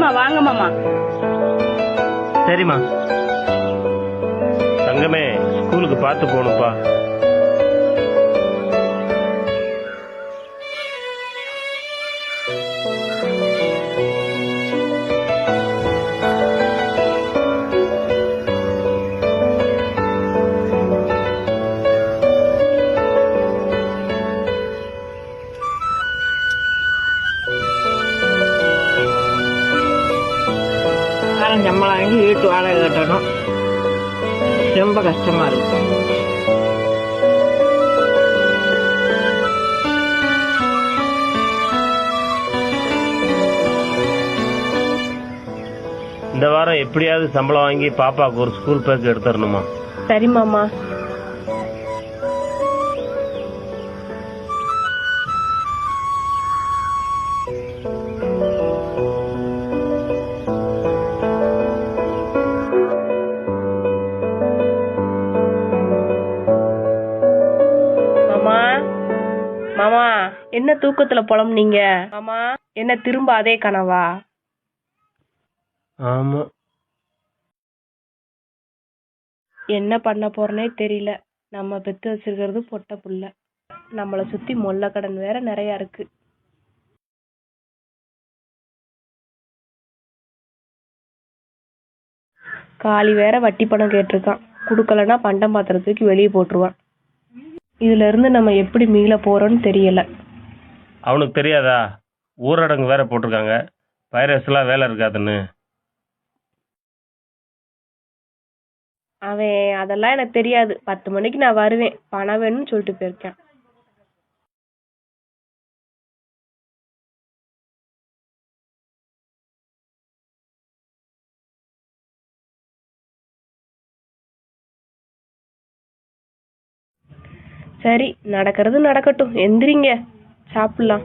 ஏமா வாங்க மாமா சரிம்மா. தங்கமே ஸ்கூலுக்கு பார்த்து போகணும்ப்பா காரம் சம்பளம் வாங்கி வீட்டு வாடகை கட்டணும். ரொம்ப கஷ்டமா இருக்கு. இந்த வாரம் எப்படியாவது சம்பளம் வாங்கி பாப்பாவுக்கு ஒரு ஸ்கூல் பேக் எடுத்துடணுமா? சரி மாமா மாமா. மாமா என்ன தூக்கத்துல புலம்புனீங்க? மாமா என்ன திரும்ப அதே கனவா? ஆமா. என்ன பண்ண போறேனே தெரியல. நம்ம பெத்து வச்சிருக்கிறது பொட்ட புள்ள. நம்மள சுத்தி மொல்ல கடன் வேற நிறைய இருக்கு. காளி வேற வட்டி பணம் கேட்டிருக்கான். குடுக்கலன்னா பண்டம் பாத்திரம் தூக்கி வெளியே போட்டுருவான். இதுல இருந்து நம்ம எப்படி மீள போறோம்னு தெரியல. அவனுக்கு தெரியாதா? ஊரடங்கு வேற போட்டிருக்காங்க. வைரஸ் எல்லாம் வேலை இருக்காதுன்னு. அவன் அதெல்லாம் எனக்கு தெரியாது. பத்து மணிக்கு நான் வருவேன். பணம் வேணும்னு சொல்லிட்டு போயிருக்கேன். சரி நடக்கிறது நடக்கட்டும். எந்திரிங்க. சாப்பிடலாம்.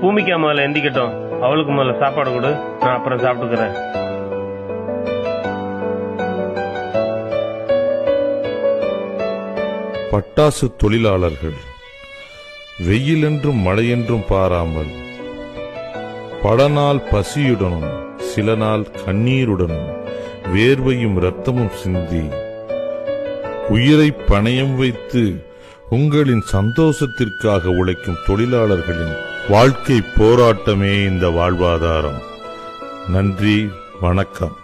பூமிக்கா முதல்ல எந்திக்கட்டும். அவளுக்கு முதல்ல சாப்பாடு கொடு. நான் அப்புறம் சாப்பிட்டுக்கிறேன். பட்டாசு தொழிலாளர்கள் வெயிலென்றும் மழையென்றும் பாராமல் பல நாள் பசியுடனும் சில நாள் கண்ணீருடனும் வேர்வையும் இரத்தமும் சிந்தி உயிரை பணயம் வைத்து உங்களின் சந்தோஷத்திற்காக உழைக்கும் தொழிலாளர்களின் வாழ்க்கை போராட்டமே இந்த வாழ்வாதாரம். நன்றி வணக்கம்.